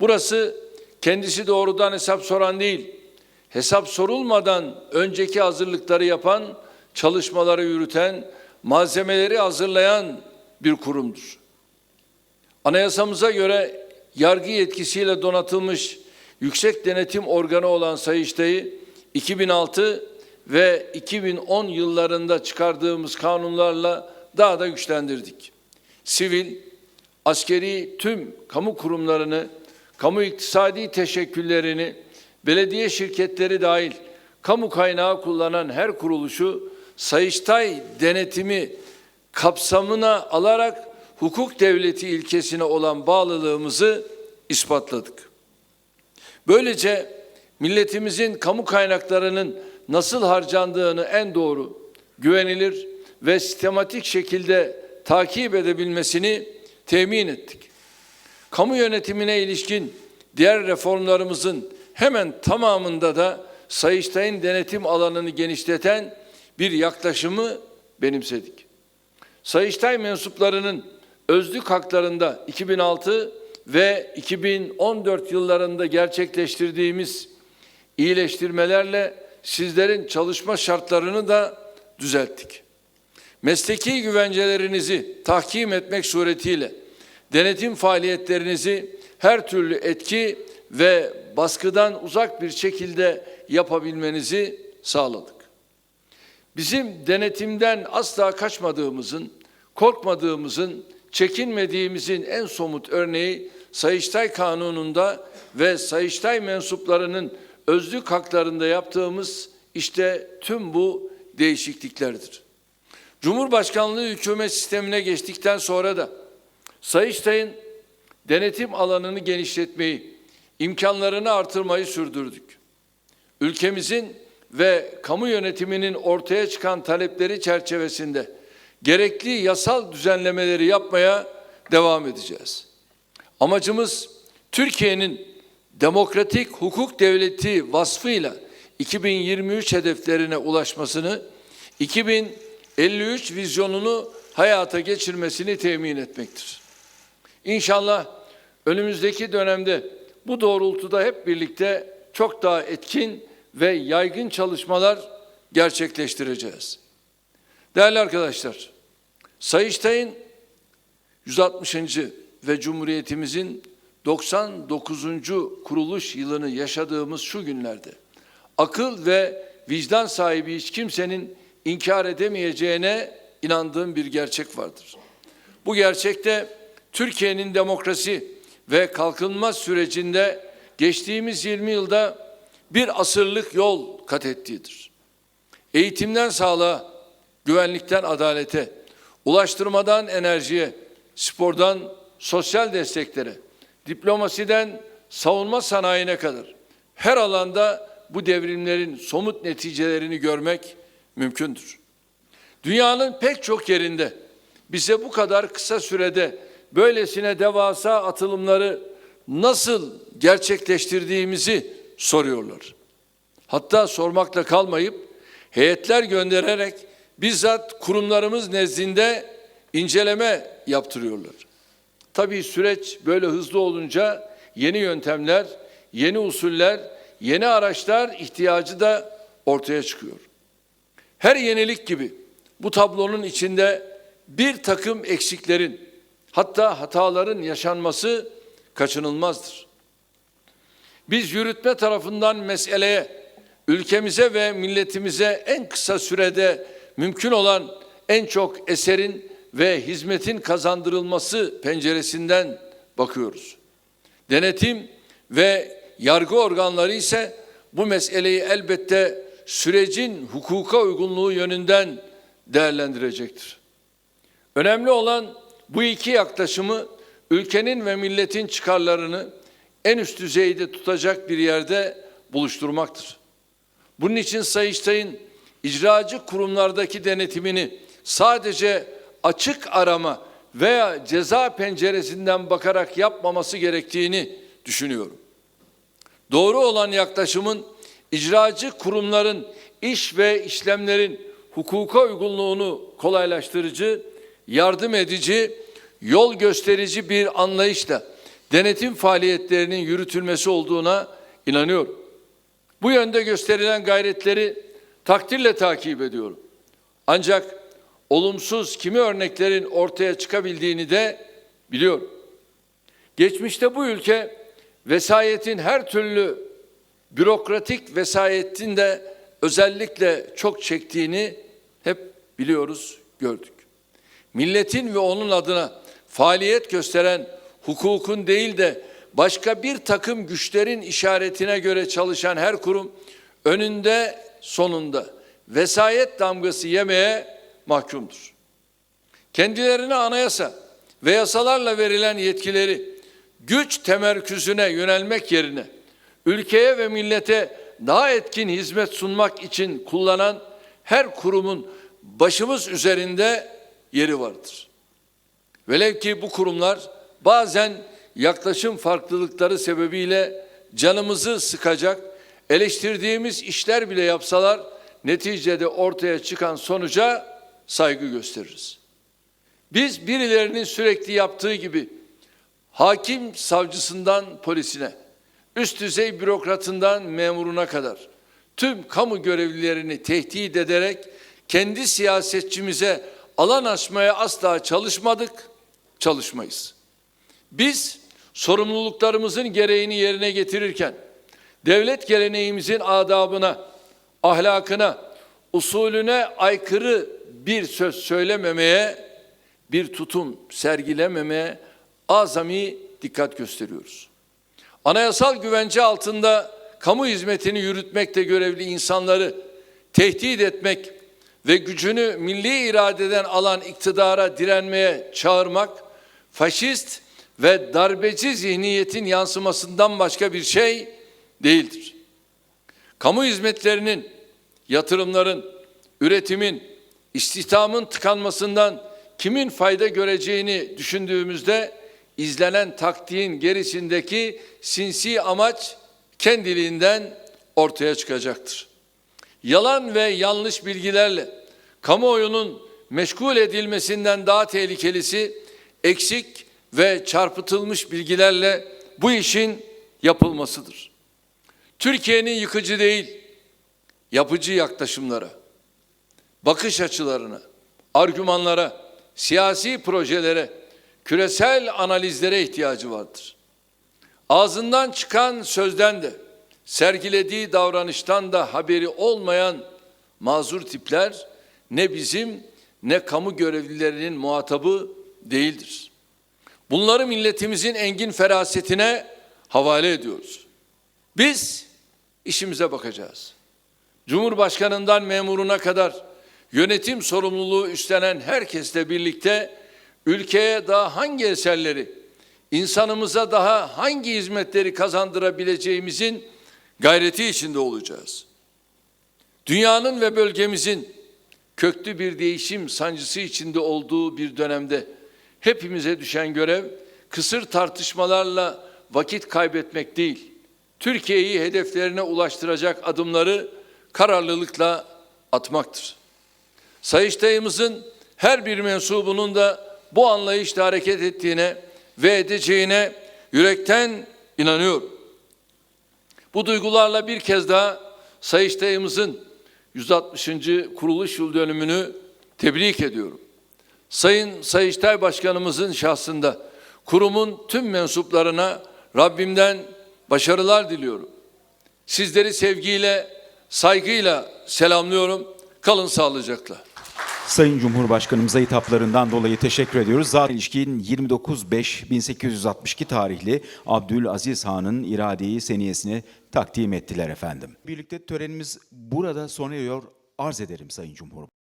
Burası kendisi doğrudan hesap soran değil, hesap sorulmadan önceki hazırlıkları yapan, çalışmaları yürüten, malzemeleri hazırlayan bir kurumdur. Anayasamıza göre yargı yetkisiyle donatılmış yüksek denetim organı olan Sayıştay'ı 2006 ve 2010 yıllarında çıkardığımız kanunlarla daha da güçlendirdik. Sivil, askeri tüm kamu kurumlarını, kamu iktisadi teşekküllerini, belediye şirketleri dahil kamu kaynağı kullanan her kuruluşu Sayıştay denetimi kapsamına alarak hukuk devleti ilkesine olan bağlılığımızı ispatladık. Böylece milletimizin kamu kaynaklarının nasıl harcandığını en doğru, güvenilir ve sistematik şekilde takip edebilmesini temin ettik. Kamu yönetimine ilişkin diğer reformlarımızın hemen tamamında da Sayıştay'ın denetim alanını genişleten bir yaklaşımı benimsedik. Sayıştay mensuplarının özlük haklarında 2006 ve 2014 yıllarında gerçekleştirdiğimiz iyileştirmelerle sizlerin çalışma şartlarını da düzelttik. Mesleki güvencelerinizi tahkim etmek suretiyle denetim faaliyetlerinizi her türlü etki ve baskıdan uzak bir şekilde yapabilmenizi sağladık. Bizim denetimden asla kaçmadığımızın, korkmadığımızın, çekinmediğimizin en somut örneği Sayıştay Kanunu'nda ve Sayıştay mensuplarının özlük haklarında yaptığımız işte tüm bu değişikliklerdir. Cumhurbaşkanlığı hükümet sistemine geçtikten sonra da Sayıştay'ın denetim alanını genişletmeyi, imkanlarını artırmayı sürdürdük. Ülkemizin ve kamu yönetiminin ortaya çıkan talepleri çerçevesinde gerekli yasal düzenlemeleri yapmaya devam edeceğiz. Amacımız Türkiye'nin demokratik hukuk devleti vasfıyla 2023 hedeflerine ulaşmasını, 2053 vizyonunu hayata geçirmesini temin etmektir. İnşallah önümüzdeki dönemde bu doğrultuda hep birlikte çok daha etkin ve yaygın çalışmalar gerçekleştireceğiz. Değerli arkadaşlar, Sayıştay'ın 160. ve Cumhuriyetimizin 99. kuruluş yılını yaşadığımız şu günlerde akıl ve vicdan sahibi hiç kimsenin inkar edemeyeceğine inandığım bir gerçek vardır. Bu gerçekte Türkiye'nin demokrasi ve kalkınma sürecinde geçtiğimiz 20 yılda bir asırlık yol kat ettiğidir. Eğitimden sağlığa, güvenlikten adalete, ulaştırmadan enerjiye, spordan sosyal desteklere, diplomasiden savunma sanayine kadar her alanda bu devrimlerin somut neticelerini görmek mümkündür. Dünyanın pek çok yerinde bize bu kadar kısa sürede böylesine devasa atılımları nasıl gerçekleştirdiğimizi soruyorlar. Hatta sormakla kalmayıp heyetler göndererek bizzat kurumlarımız nezdinde inceleme yaptırıyorlar. Tabii süreç böyle hızlı olunca yeni yöntemler, yeni usuller, yeni araçlar ihtiyacı da ortaya çıkıyor. Her yenilik gibi bu tablonun içinde bir takım eksiklerin hatta hataların yaşanması kaçınılmazdır. Biz yürütme tarafından meseleye, ülkemize ve milletimize en kısa sürede mümkün olan en çok eserin ve hizmetin kazandırılması penceresinden bakıyoruz. Denetim ve yargı organları ise bu meseleyi elbette sürecin hukuka uygunluğu yönünden değerlendirecektir. Önemli olan bu iki yaklaşımı ülkenin ve milletin çıkarlarını en üst düzeyde tutacak bir yerde buluşturmaktır. Bunun için Sayıştay'ın icracı kurumlardaki denetimini sadece açık arama veya ceza penceresinden bakarak yapmaması gerektiğini düşünüyorum. Doğru olan yaklaşımın icracı kurumların iş ve işlemlerin hukuka uygunluğunu kolaylaştırıcı, yardım edici, yol gösterici bir anlayışla denetim faaliyetlerinin yürütülmesi olduğuna inanıyorum. Bu yönde gösterilen gayretleri takdirle takip ediyorum. Ancak olumsuz kimi örneklerin ortaya çıkabildiğini de biliyorum. Geçmişte bu ülke vesayetin her türlü bürokratik vesayetin de özellikle çok çektiğini hep biliyoruz, gördük. Milletin ve onun adına faaliyet gösteren hukukun değil de başka bir takım güçlerin işaretine göre çalışan her kurum önünde sonunda vesayet damgası yemeye mahkumdur. Kendilerine anayasa ve yasalarla verilen yetkileri güç temerküzüne yönelmek yerine ülkeye ve millete daha etkin hizmet sunmak için kullanan her kurumun başımız üzerinde yeri vardır. Velev ki bu kurumlar bazen yaklaşım farklılıkları sebebiyle canımızı sıkacak, eleştirdiğimiz işler bile yapsalar neticede ortaya çıkan sonuca saygı gösteririz. Biz birilerinin sürekli yaptığı gibi hakim savcısından polisine, üst düzey bürokratından memuruna kadar tüm kamu görevlilerini tehdit ederek kendi siyasetçimize alan açmaya asla çalışmadık, çalışmayız. Biz sorumluluklarımızın gereğini yerine getirirken devlet geleneğimizin adabına, ahlakına, usulüne aykırı bir söz söylememeye, bir tutum sergilememeye azami dikkat gösteriyoruz. Anayasal güvence altında kamu hizmetini yürütmekte görevli insanları tehdit etmek ve gücünü milli iradeden alan iktidara direnmeye çağırmak faşist ve darbeci zihniyetin yansımasından başka bir şey değildir. Kamu hizmetlerinin, yatırımların, üretimin, istihdamın tıkanmasından kimin fayda göreceğini düşündüğümüzde izlenen taktiğin gerisindeki sinsi amaç kendiliğinden ortaya çıkacaktır. Yalan ve yanlış bilgilerle kamuoyunun meşgul edilmesinden daha tehlikelisi eksik ve çarpıtılmış bilgilerle bu işin yapılmasıdır. Türkiye'nin yıkıcı değil, yapıcı yaklaşımlara, bakış açılarına, argümanlara, siyasi projelere, küresel analizlere ihtiyacı vardır. Ağzından çıkan sözden de, sergilediği davranıştan da haberi olmayan mazur tipler ne bizim ne kamu görevlilerinin muhatabı değildir. Bunları milletimizin engin ferasetine havale ediyoruz. Biz işimize bakacağız. Cumhurbaşkanından memuruna kadar yönetim sorumluluğu üstlenen herkesle birlikte ülkeye daha hangi eserleri, insanımıza daha hangi hizmetleri kazandırabileceğimizin gayreti içinde olacağız. Dünyanın ve bölgemizin köklü bir değişim sancısı içinde olduğu bir dönemde hepimize düşen görev kısır tartışmalarla vakit kaybetmek değil, Türkiye'yi hedeflerine ulaştıracak adımları kararlılıkla atmaktır. Sayıştayımızın her bir mensubunun da bu anlayışla hareket ettiğine ve edeceğine yürekten inanıyorum. Bu duygularla bir kez daha Sayıştayımızın 160. kuruluş yıl dönümünü tebrik ediyorum. Sayın Sayıştay Başkanımızın şahsında kurumun tüm mensuplarına Rabbimden başarılar diliyorum. Sizleri sevgiyle, saygıyla selamlıyorum. Kalın sağlıcakla. Sayın Cumhurbaşkanımıza hitaplarından dolayı teşekkür ediyoruz. Zar ilişkin 29.5.1862 tarihli Abdülaziz Han'ın iradeyi seniyesine takdim ettiler efendim. Birlikte törenimiz burada sona eriyor. Arz ederim Sayın Cumhurbaşkanım.